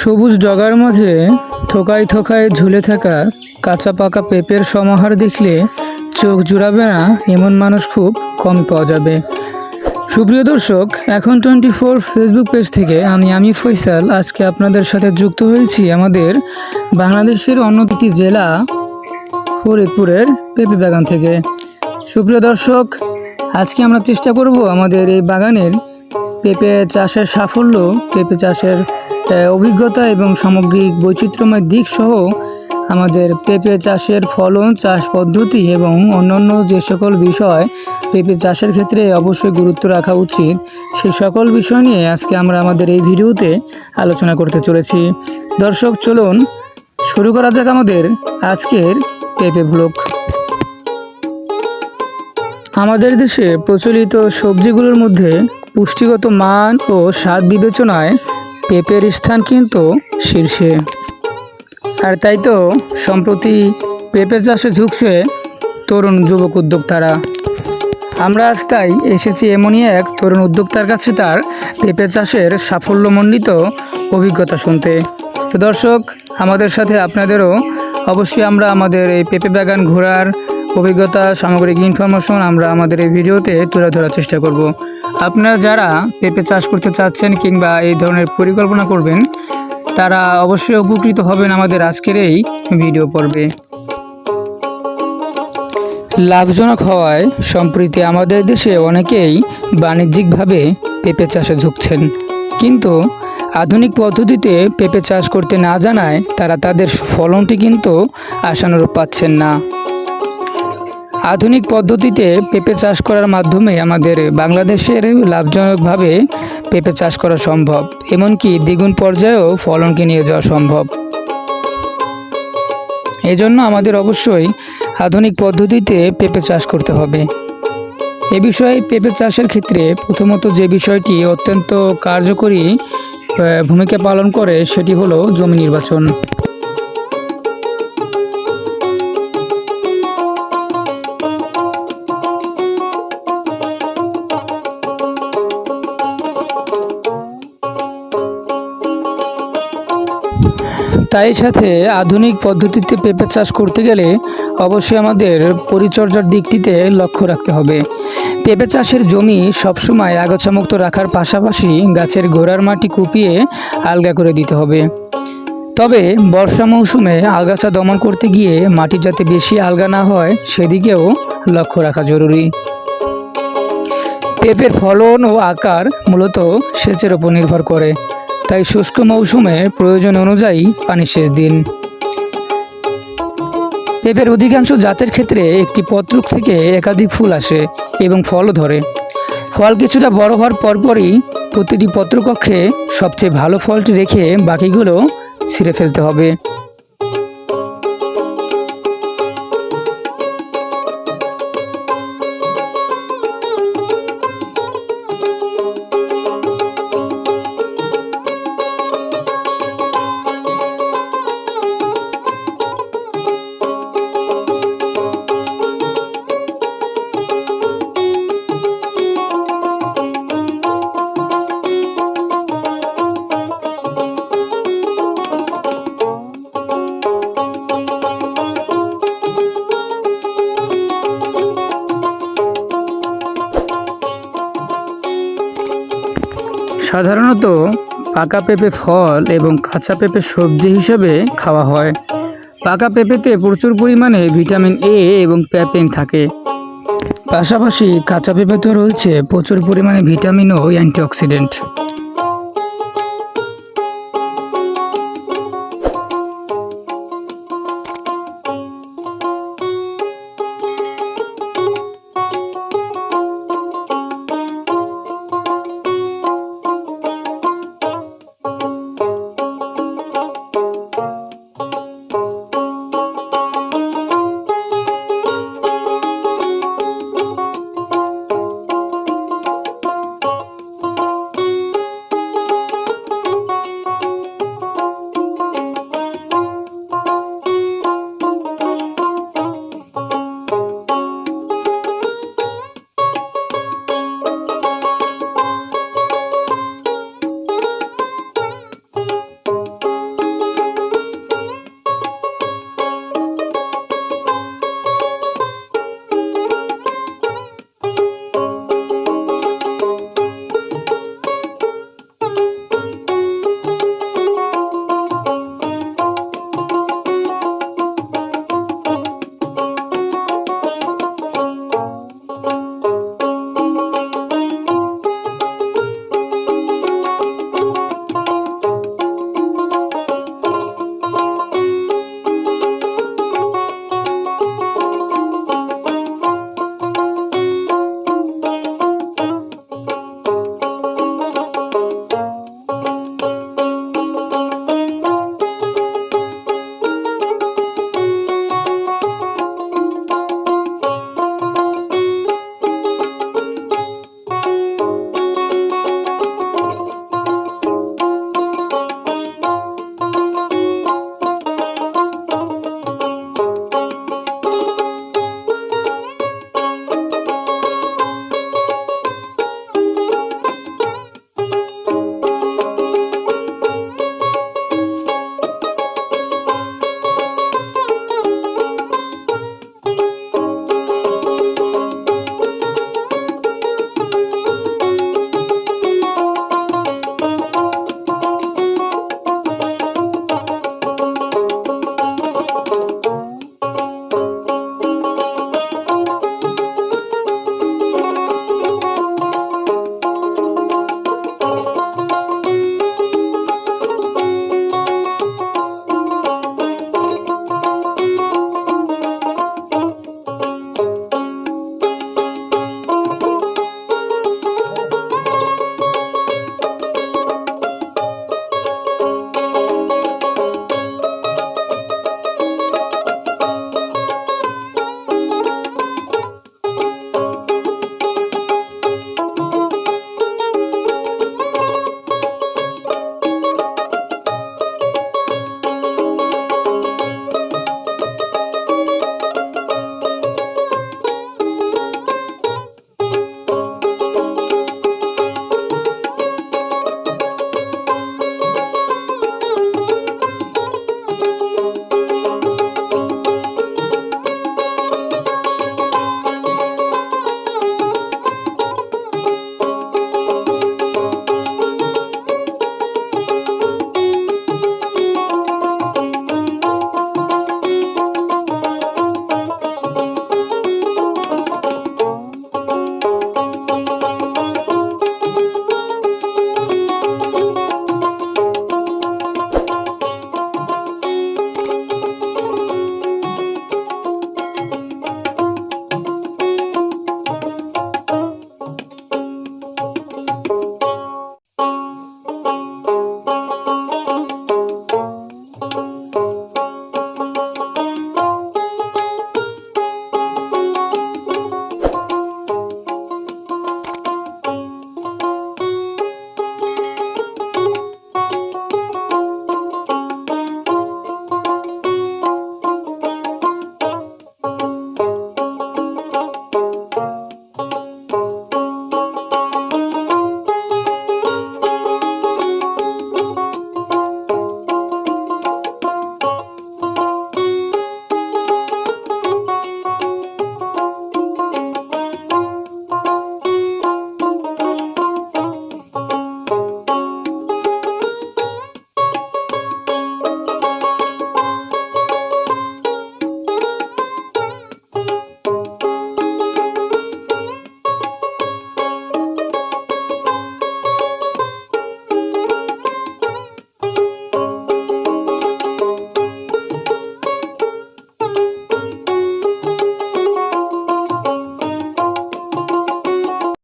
সবুজ ডগার মাঝে থোকায় থোকায় ঝুলে থাকা কাঁচা পাকা পেঁপের সমাহার দেখলে চোখ জুড়াবে না এমন মানুষ খুব কম পাওয়া যাবে। সুপ্রিয় দর্শক, এখন টোয়েন্টি ফোর ফেসবুক পেজ থেকে আমি আমি ফৈসাল আজকে আপনাদের সাথে যুক্ত হয়েছি আমাদের বাংলাদেশের অন্য একটি জেলা, ফরিদপুরের পেঁপে বাগান থেকে। সুপ্রিয় দর্শক, আজকে আমরা চেষ্টা করব আমাদের এই বাগানের পেঁপে চাষের সাফল্য, পেঁপে চাষের অভিজ্ঞতা এবং সামগ্রিক বৈচিত্র্যময় দিক সহ আমাদের পেঁপে চাষের ফলন, চাষ পদ্ধতি এবং অন্যান্য যে সকল বিষয় পেঁপে চাষের ক্ষেত্রে অবশ্যই গুরুত্ব রাখা উচিত। সেই সকল বিষয় নিয়ে আজকে আমরা আমাদের এই ভিডিওতে আলোচনা করতে চলেছি। দর্শক, চলুন শুরু করা যাক আমাদের আজকের পেঁপে ব্লগ আমাদের দেশে প্রচলিত সবজিগুলোর মধ্যে পুষ্টিগত মান ও স্বাদ বিবেচনায় পেঁপের স্থান কিন্তু শীর্ষে। আর তাই তো সম্প্রতি পেঁপে চাষে ঝুঁকছে তরুণ যুবক উদ্যোক্তারা। আমরা আজ তাই এসেছি এমনই এক তরুণ উদ্যোক্তার কাছে তার পেঁপে চাষের সাফল্যমণ্ডিত অভিজ্ঞতা শুনতে। তো দর্শক, আমাদের সাথে আপনাদেরও অবশ্যই আমরা আমাদের এই পেঁপে বাগান ঘোরার অভিজ্ঞতা, সামগ্রিক ইনফরমেশন আমরা আমাদের এই ভিডিওতে তুলে ধরার চেষ্টা করব। আপনারা যারা পেঁপে চাষ করতে চাচ্ছেন কিংবা এই ধরনের পরিকল্পনা করবেন, তারা অবশ্যই উপকৃত হবেন আমাদের আজকের এই ভিডিও পর্বে। লাভজনক হওয়ায় সম্প্রতি আমাদের দেশে অনেকেই বাণিজ্যিকভাবে পেঁপে চাষে ঝুঁকছেন। কিন্তু আধুনিক পদ্ধতিতে পেঁপে চাষ করতে না জানায় তারা তাদের ফলনটি কিন্তু আশানুরূপ পাচ্ছেন না। আধুনিক পদ্ধতিতে পেঁপে চাষ করার মাধ্যমে আমাদের বাংলাদেশের লাভজনকভাবে পেঁপে চাষ করা সম্ভব, এমনকি দ্বিগুণ পর্যায়েও ফলনকে নিয়ে যাওয়া সম্ভব। এজন্য আমাদের অবশ্যই আধুনিক পদ্ধতিতে পেঁপে চাষ করতে হবে। এ বিষয়ে পেঁপে চাষের ক্ষেত্রে প্রথমত যে বিষয়টি অত্যন্ত কার্যকরী ভূমিকা পালন করে সেটি হলো জমি নির্বাচন। তাই সাথে আধুনিক পদ্ধতিতে পেঁপে চাষ করতে গেলে অবশ্যই আমাদের পরিচর্যার দিকটিতে লক্ষ্য রাখতে হবে। পেঁপে চাষের জমি সবসময় আগাছামুক্ত রাখার পাশাপাশি গাছের গোড়ার মাটি কুপিয়ে আলগা করে দিতে হবে। তবে বর্ষা মৌসুমে আগাছা দমন করতে গিয়ে মাটি যাতে বেশি আলগা না হয়, সেদিকেও লক্ষ্য রাখা জরুরি। পেঁপের ফলন ও আকার মূলত সেচের উপর নির্ভর করে। তাই শুষ্ক মৌসুমে প্রয়োজন অনুযায়ী পানি শেষ দিন। পেঁপের অধিকাংশ জাতের ক্ষেত্রে একটি পত্রক থেকে একাধিক ফুল আসে এবং ফলও ধরে। ফল কিছুটা বড় হওয়ার পরপরই প্রতিটি পত্রকক্ষে সবচেয়ে ভালো ফলটি রেখে বাকিগুলো ছিঁড়ে ফেলতে হবে। সাধারণত পাকা পেঁপে ফল এবং কাঁচা পেঁপে সবজি হিসেবে খাওয়া হয়। পাকা পেঁপেতে প্রচুর পরিমাণে ভিটামিন এ এবং প্যাপেন থাকে। পাশাপাশি কাঁচা পেঁপেতে রয়েছে, প্রচুর পরিমাণে ভিটামিন ও অ্যান্টিঅক্সিডেন্ট।